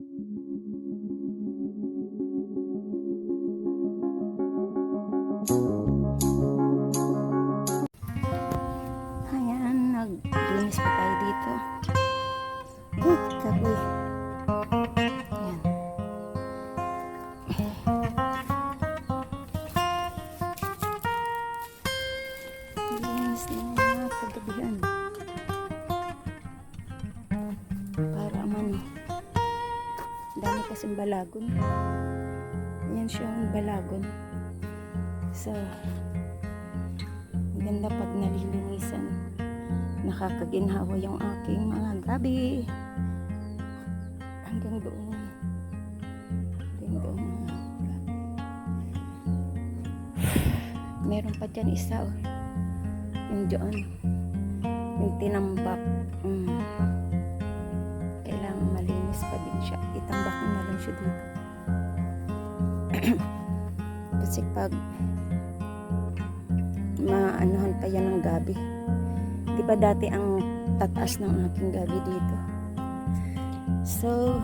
Ayan, kasing balagon. Yan siya ang balagon. So, Ganda pag nalilinisan. Nakakaginhawa yung aking mga gabi. Hanggang doon. Hanggang doon. Meron pa dyan isa oh. Yung doon. Yung tinambak. Mm. Pa din siya. Itambak mo na lang siya dito. Kasi pag maanuhan pa yan ng gabi. Di ba dati ang tataas ng aking gabi dito? So,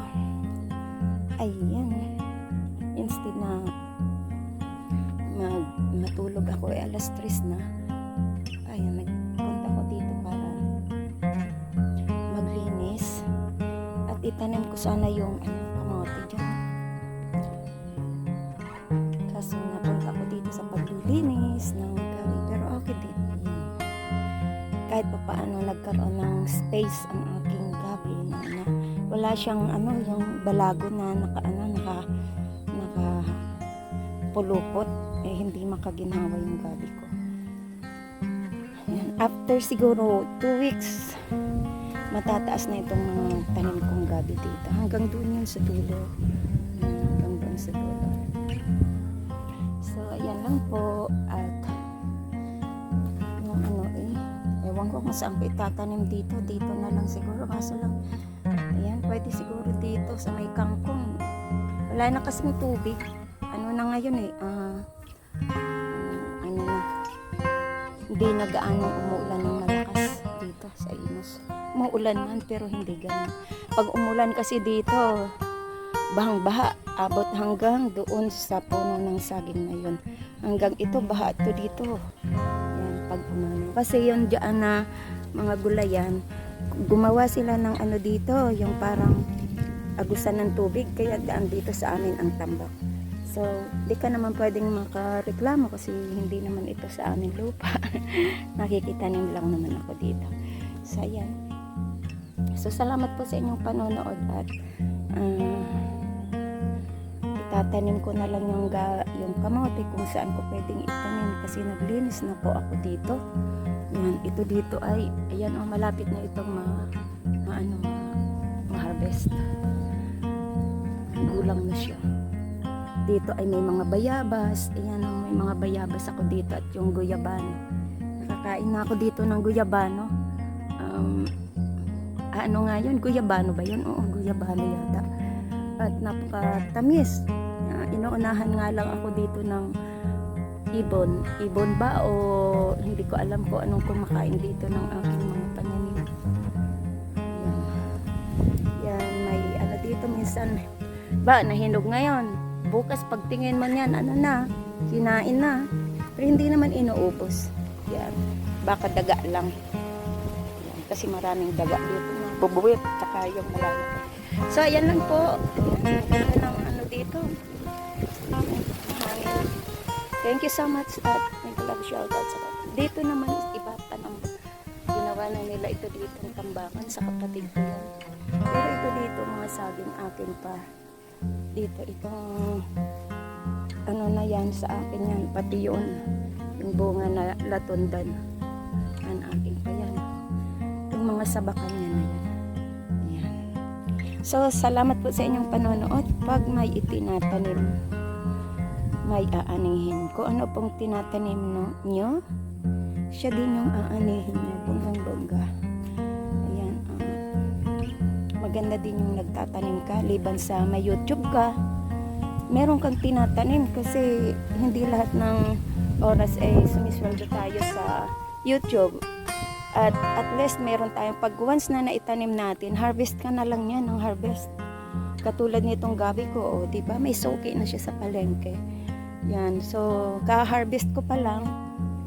ayan. Instead na mag, matulog ako, eh alas 3 na. Ayan, nagpunta itanim ko sana yung ano, kamote dyan. Kaso napunta ko dito sa paglilinis ng gabi. Pero okay din. Kahit pa paano nagkaroon ng space ang aking gabi na, na wala siyang ano yung balago na naka ano naka naka pulupot eh hindi makaginhawa yung gabi ko. Ayan. After siguro 2 weeks matataas na itong mga tanim gabi dito. Hanggang doon yun sa dulo. Hanggang doon sa dulo. So, ayan lang po. At, yung ano eh, ewan ko kung saan ko itatanim dito. Dito na lang siguro. Kaso lang, ayan, pwede siguro dito sa may kangkong. Wala na kasing tubig. Ano na ngayon eh, ah, ah, ano na, hindi na gaano umuulan ng malakas dito sa Imus. Umuulan man pero hindi ganun. Pag umulan kasi dito, bahang-baha, abot hanggang doon sa puno ng saging na yun. Hanggang ito, baha ito dito. Yan, pag umano. Kasi yun dyan na mga gulayan, gumawa sila ng ano dito, yung parang agusan ng tubig, kaya daan dito sa amin ang tambak. So, di ka naman pwedeng makareklamo kasi hindi naman ito sa amin lupa. Nakikitanim lang naman ako dito. So, ayan. So, salamat po sa inyong panonood at ah, itatanim ko na lang yung, ga, yung kamote kung saan ko pwedeng itanim kasi naglinis na po ako dito. Yan, ito dito ay, ayan oh, malapit na itong ma, ma ano, ma, ma-harvest. Gulang na siya. Dito ay may mga bayabas. Ayan oh, may mga bayabas ako dito at yung guyabano. Nakakain na ako dito ng guyabano. Um, ah, ano nga yun? Guyabano ba yun? Oo, guyabano yata. At napakatamis. Uh, inuunahan nga lang ako dito ng ibon. Ibon ba o hindi ko alam ko anong kumakain dito ng aking mga pananim. Yan. Yan, may ano dito minsan. Ba, nahinog ngayon. Bukas pagtingin man yan, ano na, kinain na. Pero hindi naman inuubos. Yan. Baka daga lang. Kasi maraming daga dito na bubuwit. Tsaka yung malalaki. So, ayan lang po. Ayan, ganda ng ano dito. Thank you so much at may love shoutout sa Dito naman is iba pa ng ginawa na nila ito dito ng tambakan sa kapatid ko yan. Pero ito dito mga saging akin pa. Dito itong ano na yan sa akin yan. Pati yun. Yung bunga na latundan. Yan akin pa mga sabakan niya na yan. So, salamat po sa inyong panonood. Pag may itinatanim, may aanihin. Kung ano pong tinatanim no, nyo, siya din yung aanihin nyo. Bonggang bongga. Ayan. ah. maganda din yung nagtatanim ka. Liban sa may YouTube ka, meron kang tinatanim kasi hindi lahat ng oras ay sumisweldo tayo sa YouTube. At at least meron tayong pag once na naitanim natin, harvest ka na lang yan ng harvest. Katulad nitong gabi ko, oh, 'di ba? May soki na siya sa palengke. Yan. So, ka-harvest ko pa lang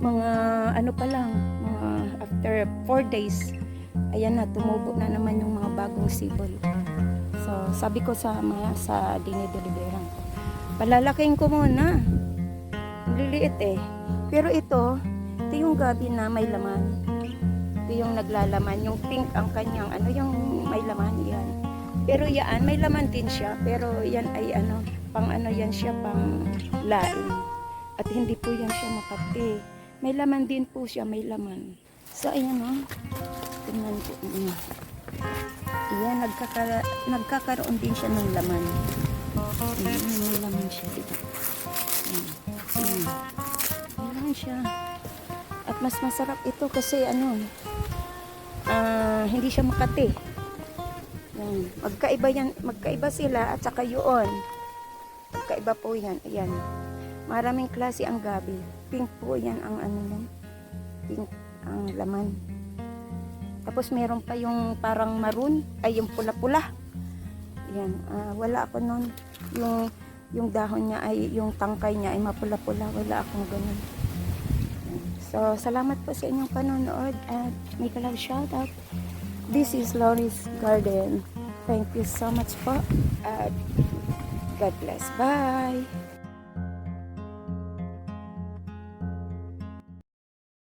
mga ano pa lang, mga after 4 days. Ayan na, tumubo na naman yung mga bagong sibol. So, sabi ko sa mga sa dinideliveran ko, palalaking ko muna. Ang liliit eh. Pero ito, ito yung gabi na may laman. Ito yung naglalaman. Yung pink ang kanyang, ano yung may laman yan. Pero yan, may laman din siya. Pero yan ay ano, pang ano yan siya, pang laing. At hindi po yan siya makati. May laman din po siya, may laman. So, ayan o. Tingnan po. Mm. Ayan, nagkaka, nagkakaroon din siya ng laman. Mm, may laman siya, diba? Mm. Mm. May siya. At mas masarap ito kasi ano, ah, hindi siya makati. Yan. Magkaiba yan, magkaiba sila at saka yun. Magkaiba po yan. Ayan. Maraming klase ang gabi. Pink po yan ang ano yan. Pink ang laman. Tapos meron pa yung parang maroon, ay yung pula-pula. Yan, ah, wala ako noon. Yung yung dahon niya ay yung tangkay niya ay mapula-pula, wala akong ganun. So, salamat po sa inyong panonood at may kalang shoutout. This is Loris Garden. Thank you so much po at God bless. Bye!